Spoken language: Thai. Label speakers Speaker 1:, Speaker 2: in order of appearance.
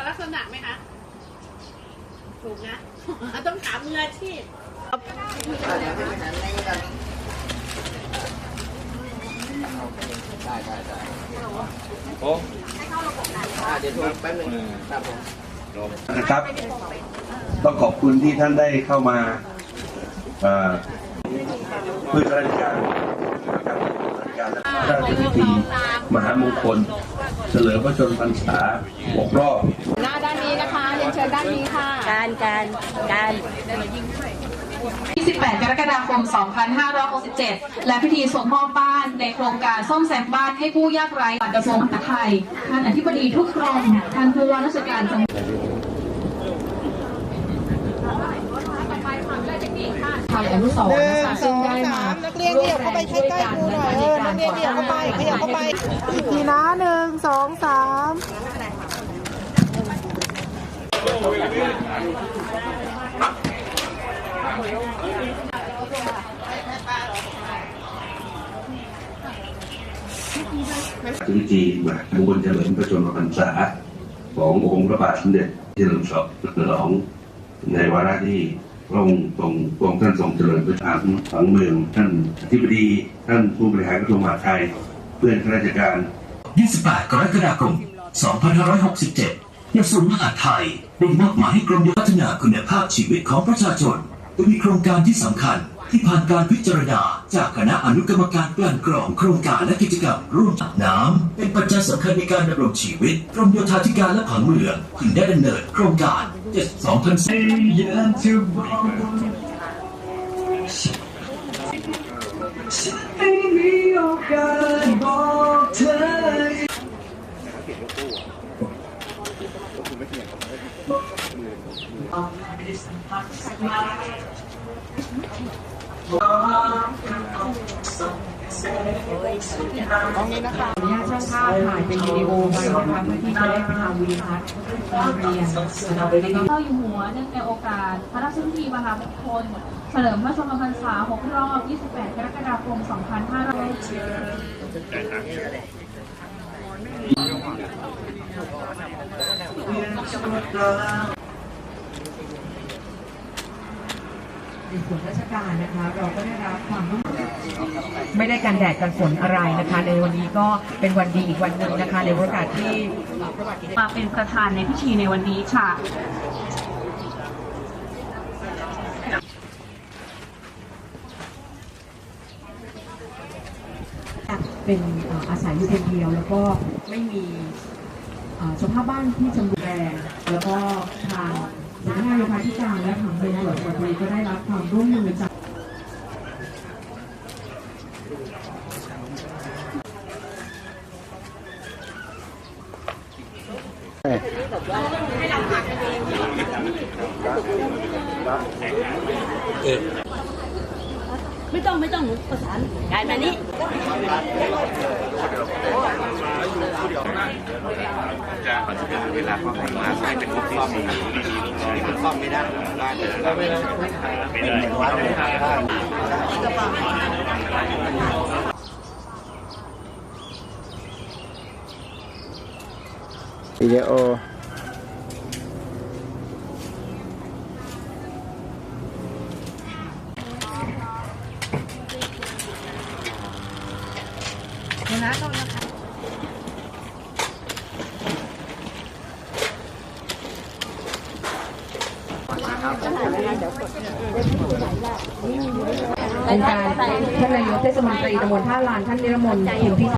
Speaker 1: กับลักษณะไหมคะถูกนะ ต้องถามมืออาชีพ
Speaker 2: ได้ได้ได้โอ้อ่าเดี๋ยวโทรแป๊บนึงครับผม
Speaker 3: นะครับ ต้องขอบคุณที่ท่านได้เข้ามาเอ่อเพื่อราชการนะครับราชการพิธีมหามงคล เฉลิมพระชนมพรรษา6รอบ
Speaker 4: หน้าด้านนี้นะคะเรียนเชิญด้านนี้ค่ะ
Speaker 5: การการการ
Speaker 6: 28 กรกฎาคม 2567 และพิธีส่งมอบบ้านในโครงการซ่อมแซมบ้านให้ผู้ยากไร้กระทรวงมหาดไทย ท่านอธิบดีทุกกรม ท่านผู้ว่าราชการจังหวัดไทยอนุสรณ์นะคะซึ่งได้มา
Speaker 7: นักเรียนเดี่ยวเข้าไปใกล้ๆครูหน่อย เออนักเรียนเดี่ยวเข้าไปขยับเข้าไป อีกทีนะหนึ่งสองสาม
Speaker 3: พิธีมหามงคลเฉลิมพระชนมพรรษา ขององค์พระบาทสมเด็จเฉลิมฉลองในวาระที่ พระองค์ทรงพระองค์ท่านทรงเจริญประชานผังเมือง ท่านอธิบดี ท่านผู้บริหารกระทรวงมหาดไทย เพื่อนข้าราชการ
Speaker 8: 28 กรกฎาคม 2567ยสูนมหาดไทยได้มอบหมายให้กรมโยธาพัฒนาคุณภาพชีวิตของประชาชนโดยมีโครงการที่สำคัญ ที่ผ่านการพิจารณาจากคณะอนุกรรมการกลั่นกรองโครงการและกิจกรรมร่วมกับน้ำเป็นปัจจัยสำคัญในการดำรงชีวิตกรมโยธาธิการและผังเมืองจึงได้ดำเนินโครงการ7 2000
Speaker 7: ตรงนี้นะคะ
Speaker 4: อนุญาตช่างภาพถ่ายเป็นวิดีโอไว้นะคะเพื่อที่จะได้ไปทำวีดีทัศน์เรียนนะคะ
Speaker 6: เจ้าอยู่หัวเนื่องในโอกาส พระราชพิธีมหามงคล เฉลิมพระชนมพรรษา 6 รอบ 28 กรกฎาคม 2500
Speaker 4: ในส่วนราชการนะคะ เราก็ได้รับความร่วมมือไม่ได้กันแดดกันฝนอะไรนะคะ ในวันนี้ก็เป็นวันดีอีกวันหนึ่งนะคะในโอกาสที่
Speaker 6: มาเป็นประธานในพิธีในวันนี้ค่ะ
Speaker 4: เป็นอาศัยอยู่คนเดียวแล้วก็ไม่มีสภาพบ้านที่จำแรงแล้วก็ทาง สำนักงานโยธาธิการและทางเมืองหลวงบัวก็ได้รับความร่วมมือจาก
Speaker 5: ไม่ต้องไม่ต้องหนูประสานกายมานี่
Speaker 2: จะเขาจะเป็นเวลาเขาให้มาให้เป็นซ่อม นี่มันซ่อมไม่ได้บ้านเราไม่ได้เป็นเหมือนวัดเลยครับ
Speaker 7: วิดีโอ
Speaker 4: องค์ การท่านนายกเทศมนตรีตำบลท่าลานท่านนิรมนต์พิมพิ